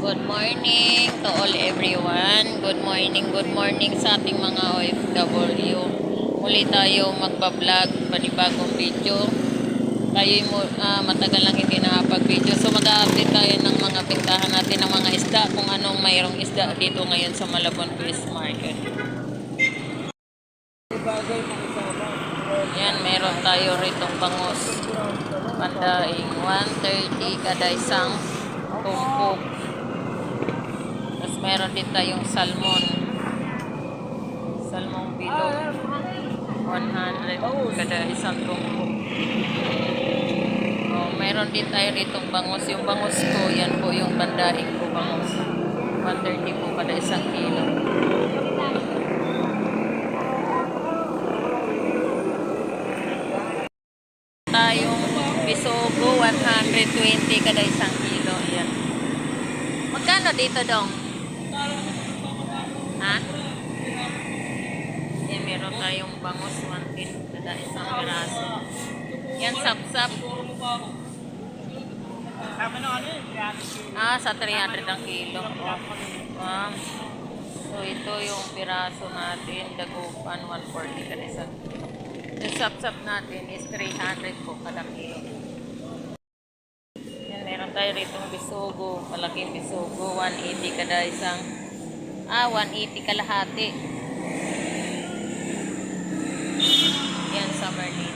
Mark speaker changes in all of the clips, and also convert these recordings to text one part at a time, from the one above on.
Speaker 1: Good morning to all everyone. Good morning, good morning sa ating mga OFW. Muli tayo magbablog, panibagong video. Tayo uh, matagal lang hindi nakapag-video. So mag-update tayo ng mga pintahan natin ng mga isda kung anong mayroong isda dito ngayon sa Malabon Fish Market. Yan, meron tayo ritong bangus. Pandaing 130 kada isang tumpok. Meron din tayong salmon. Salmon bilog. 100 kada isang tumpok. Oh, meron din tayo ritong bangus. Yung bangus ko, yan po yung pandaing ko bangus. 130 po kada isang kilo. tayong bisogo 120 kada isang kilo yan magkano dito dong ha? Yan meron tayong bangus 110 kada isang piraso. Yan sapsap. Ah sa 300 ang kilo. Ah so ito yung piraso natin dagupan 140 kada isang yung sap-sap natin is 300 po kada kilo. Tayo rito bisugo, malaking bisugo, 180 kada isang, ah, 180 kalahati. Yan, summer lady.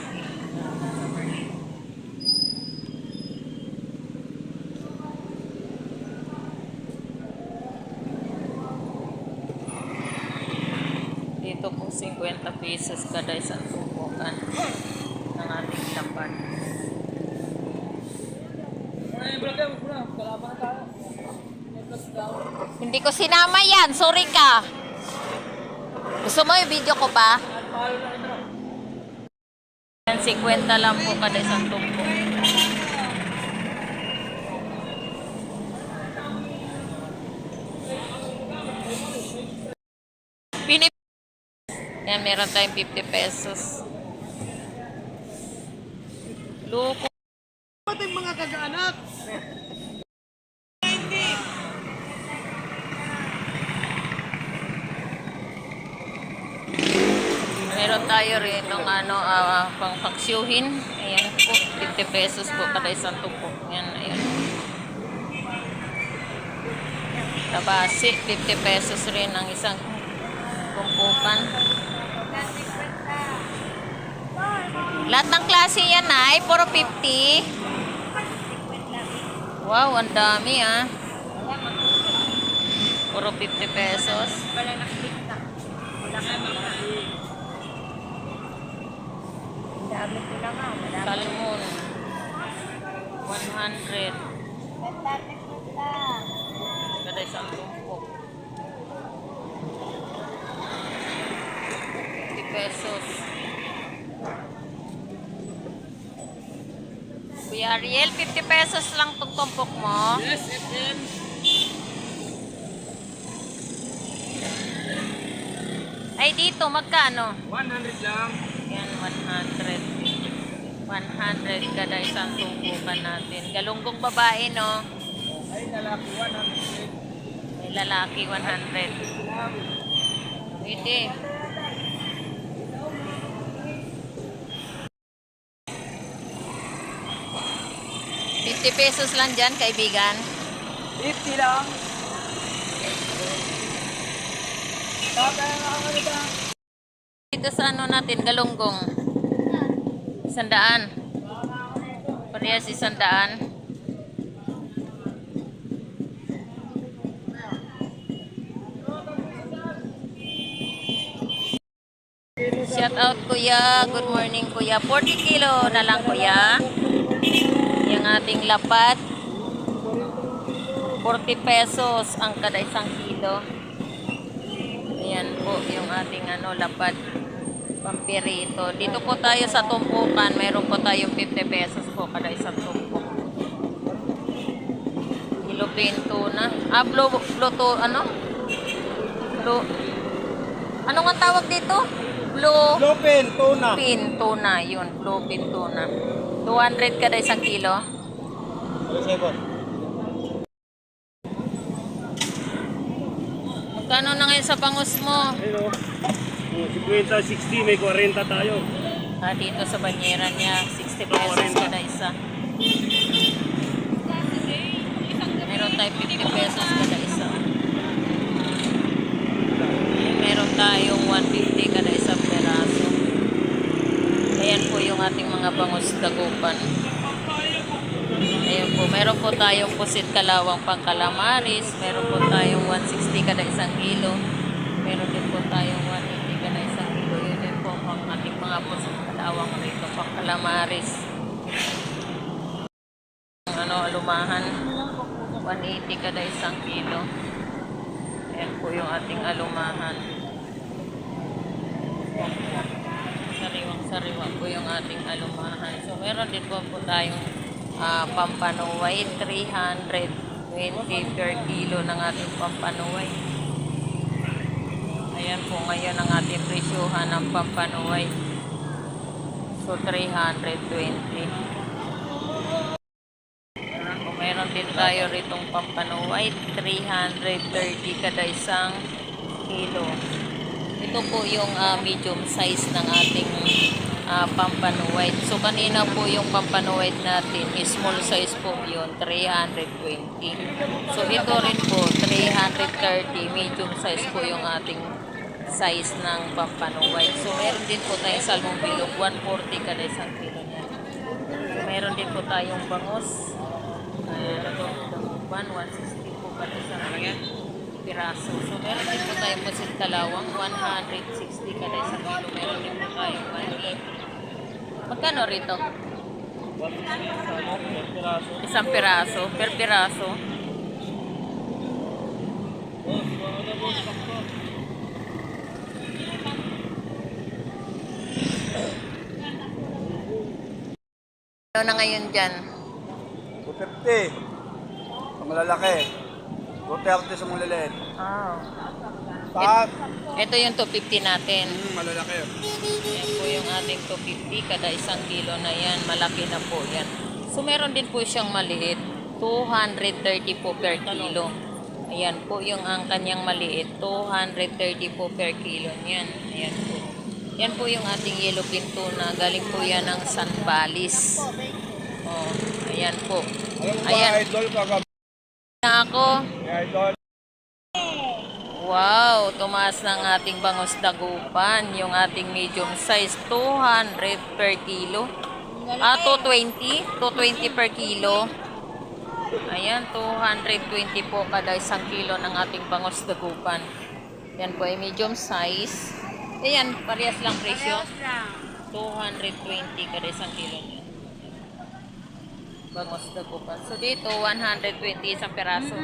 Speaker 1: Dito po 50 pesos kada isang tumpukan ng ating lapad. Hindi ko sinama yan. Sorry ka. Gusto mo yung video ko pa? Yan, 50 lang po kada isang tumpok. Pinip yan, meron tayong 50 pesos. Luko.
Speaker 2: ating mga kagaanak.
Speaker 1: Meron tayo rin itong ano, ah, pang paksiuhin. Ayan po, 50 pesos po kada isang tupo. Ayan, ayan. Tabasi, 50 pesos rin ang isang tumpukan. Lahat ng klase yan ay puro 50. Wow, ang dami ah. Puro 50 pesos.
Speaker 3: Dami ko lang ah. Madami.
Speaker 1: Salmon. 100. Kada isang tumpok. 50 pesos. Kuya Ariel, 50 pesos lang itong tumpok mo.
Speaker 2: Yes, FM.
Speaker 1: Ay, dito, magkano?
Speaker 2: 100 lang.
Speaker 1: Yan, 100. 100 kada isang tumpukan natin. Galunggong babae, no?
Speaker 2: Ay, lalaki 100.
Speaker 1: May lalaki, 100. Pwede. Fifty pesos lang dyan, kaibigan.
Speaker 2: 50 lang.
Speaker 1: Dito sa ano natin, galunggong. Sandaan. Parehas isandaan. Shout out kuya. Good morning kuya. 40 kilo na lang kuya. Yung ating lapat. 40 pesos ang kada isang kilo. Ayan po yung ating ano lapat pampirito. Dito po tayo sa tumpukan. Meron po tayong 50 pesos po kada isang tumpok. Ilupin tuna. Ah, blue, blue to, ano? Blue. Ano nga tawag dito? Blue
Speaker 2: Lupin, tuna.
Speaker 1: pin tuna. Yun, blue pin tuna. 200 kada isang kilo. Magkano na ngayon sa bangus mo?
Speaker 4: Ayun o. 50, 60, may 40 tayo.
Speaker 1: Ah, dito sa banyera niya, 60 pesos kada isa. Meron tayo 50 pesos kada isa. Meron tayong 150 kada isang peraso. Ayan po yung ating mga bangus dagupan. Ayan po, meron po tayong pusit kalawang pang calamaris. Meron po tayong 160 kada isang kilo. Meron din po tayong 180 kada isang kilo. Yun din po ang ating mga pusit kalawang rito pang calamaris. Ang ano, alumahan. 180 kada isang kilo. Ayan po yung ating alumahan. Sariwang sariwa po yung ating alumahan. So meron din po po tayong ah, pampanuway. 320 per kilo ng ating pampanuway. Ayan po ngayon ang ating presyohan ng pampanuway. So 320. Kung meron din tayo ritong pampanuway, 330 kada isang kilo. Ito po yung ah, medium size ng ating ah, pampanuway. So kanina po yung pampanuway natin, small size po yun, 320. So ito rin po, 330, medium size po yung ating size ng pampanuway. So meron din po tayong salmon bilog, 140 kada isang kilo niya. So meron din po tayong bangus, uh, dagupan, 160 po kada isang piraso. So meron din po tayong pusit kalawang, 160 kada isang kilo. Meron din po tayong 180. Magkano rito? Isang piraso, per piraso. Ano na ngayon dyan?
Speaker 2: 250. Sa malalaki. 230 sa malaliit.
Speaker 1: Oh.
Speaker 2: Pag,
Speaker 1: Ito yung 250 natin.
Speaker 2: hmm, malalaki.
Speaker 1: Yan po yung ating 250 kada isang kilo na yan. Malaki na po yan. So meron din po siyang maliit. 230 po per kilo. Ayan po yung ang kanyang maliit. 230 po per kilo niyan. Ayan po. Yan po yung ating yellow pinto na galing po yan ng San Balis. Oh, ayan po. Ayan. Na ako. Wow, tumaas ng ating bangus dagupan, yung ating medium size, 200 per kilo. Ah, 220, 220 per kilo. Ayan, 220 po kada isang kilo ng ating bangus dagupan. Yan po ay medium size. Ayan, parehas lang presyo. 220 kada isang kilo niya. Bangus dagupan. So dito, 120 isang peraso.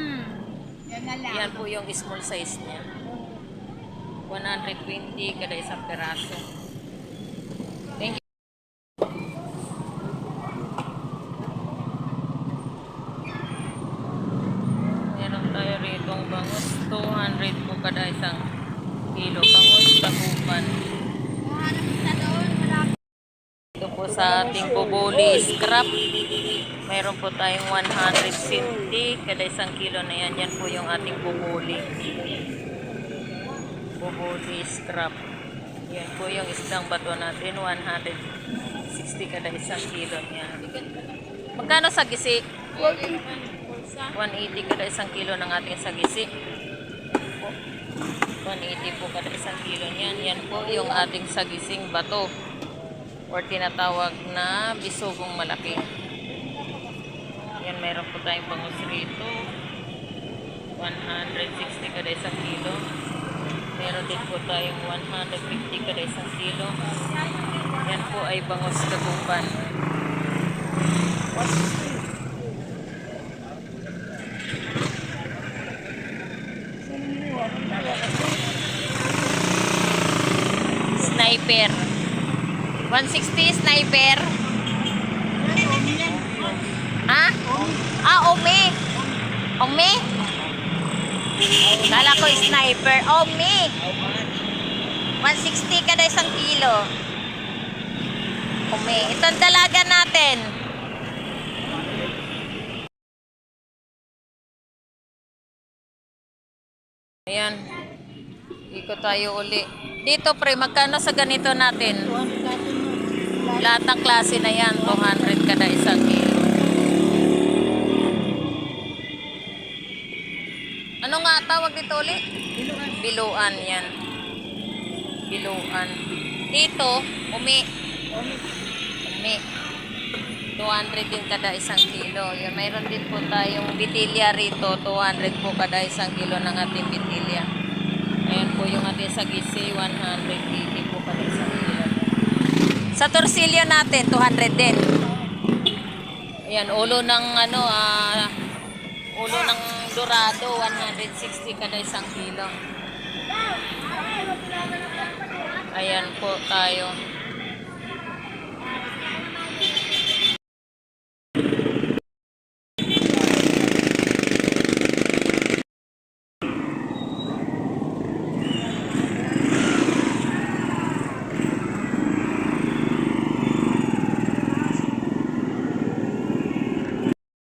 Speaker 3: Yan na lang.
Speaker 1: Yan po yung small size niya. 120 kada isang peraso. Thank you. Meron tayo rito bangus. 200 po kada isang kilo. Bangus tagupan.
Speaker 3: Malaki.
Speaker 1: Ito po sa ating bubuli scrap. Meron po tayong 160 kada isang kilo na yan. Yan po yung ating bubuli. Bubuli scrap. Yan po yung isdang bato natin. 160 kada isang kilo niya. Magkano sa gisi? 180 kada isang kilo ng ating sagisi. Po. 180 po kada isang kilo niyan. Yan po yung ating sagising bato or tinatawag na bisugong malaki. Yan, meron po tayong bangus rito. 160 kada isang kilo. Meron din po tayong 150 kada isang kilo. Yan po ay bangus kagupan. Sniper. 160 sniper. Ha? Ah, ome. Ome? Kala ko sniper. Ome. 160 kada isang kilo. Ome. Ito ang dalaga natin. Ayan. Ikot tayo uli. Dito pre, magkano sa ganito natin?
Speaker 3: 200 natin mo.
Speaker 1: Lahat ng klase na yan, 200 kada isang kilo. Ano nga tawag dito uli?
Speaker 3: Biluan.
Speaker 1: Biluan yan. Biluan. Dito, umi. Umi. 200 din kada isang kilo. Yan, mayroon din po tayong bitilya rito. 200 po kada isang kilo ng ating bitilya. Ayan po yung ating sagisi. 180 po isang kilo. Sa torsilyo natin, 200 din. Ayan, ulo ng ano, ah, ulo ng dorado, 160 kada isang kilo. Ayan po tayo.